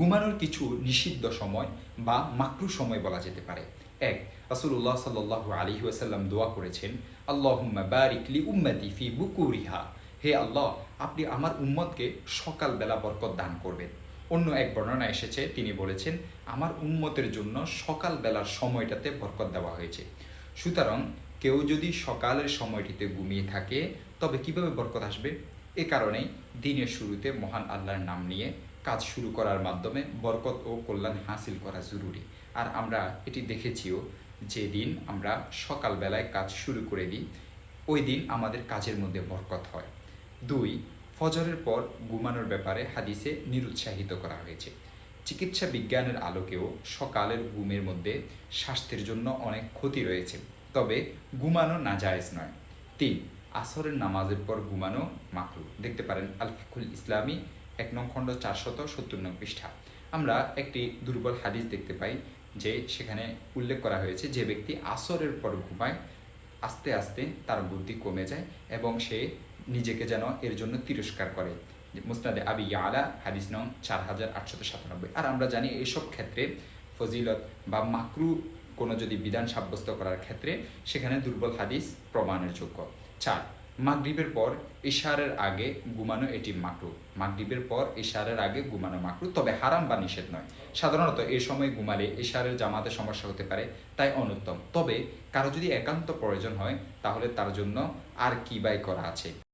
ঘুমানোর কিছু নিষিদ্ধ সময় বা মাকরু সময় বলা যেতে পারে। এক, রাসূলুল্লাহ সাল্লাল্লাহু আলাইহি ওয়াসাল্লাম দোয়া করেছেন, আল্লাহুম্মা বারিক লি উম্মতি ফি বুকুরিহা। হে আল্লাহ, আপনি আমার উম্মতকে সকালবেলা বরকত দান করবেন। অন্য এক বর্ণনা এসেছে, তিনি বলেছেন, আমার উম্মতের জন্য সকালবেলার সময়টাতে বরকত দেওয়া হয়েছে। সুতরাং কেউ যদি সকালের সময়টিতে ঘুমিয়ে থাকে, তবে কীভাবে বরকত আসবে? এ কারণেই দিনের শুরুতে মহান আল্লাহর নাম নিয়ে কাজ শুরু করার মাধ্যমে বরকত ও কল্যাণ হাসিল করা জরুরি। আর আমরা এটি দেখেছিও যেদিন আমরা সকালবেলায় কাজ শুরু করে দিই, ওই দিন আমাদের কাজের মধ্যে বরকত হয়। দুই, ফজরের পর ঘুমানোর ব্যাপারে হাদিসে নিরুৎসাহিত করা হয়েছে। চিকিৎসা বিজ্ঞানের আলোকেও সকালের ঘুমের মধ্যে স্বাস্থ্যের জন্য অনেক ক্ষতি রয়েছে। তবে ঘুমানো নাজায়েজ নয়। তিন, আসরের নামাজের পর ঘুমানো মাকরু দেখতে পারেন আলফিকুল ইসলামী এক নং খণ্ড চারশত সত্তর নং পৃষ্ঠা। আমরা একটি দুর্বল হাদিস দেখতে পাই যে সেখানে উল্লেখ করা হয়েছে যে ব্যক্তি আসরের পর ঘুমায়, আস্তে আস্তে তার বুদ্ধি কমে যায় এবং সে নিজেকে যেন এর জন্য তিরস্কার করে। মুস্তাদে আবি আলা হাদিস নং চার হাজার আটশত সাতানব্বই। আর আমরা জানি এইসব ক্ষেত্রে ফজিলত বা মাকরু কোনো যদি বিধান সাব্যস্ত করার ক্ষেত্রে সেখানে দুর্বল হাদিস প্রমাণের যোগ্য। চার মাগরিবের পর ইশারের আগে ঘুমানো এটি মাকরু। মাগরীবের পর ইশারের আগে ঘুমানো মাকরু। তবে হারাম বা নিষেধ নয়। সাধারণত এই সময় ঘুমালে ইশারের জামাতে সমস্যা হতে পারে, তাই অনুত্তম। তবে কারও যদি একান্ত প্রয়োজন হয়, তাহলে তার জন্য আর কি বাই করা আছে?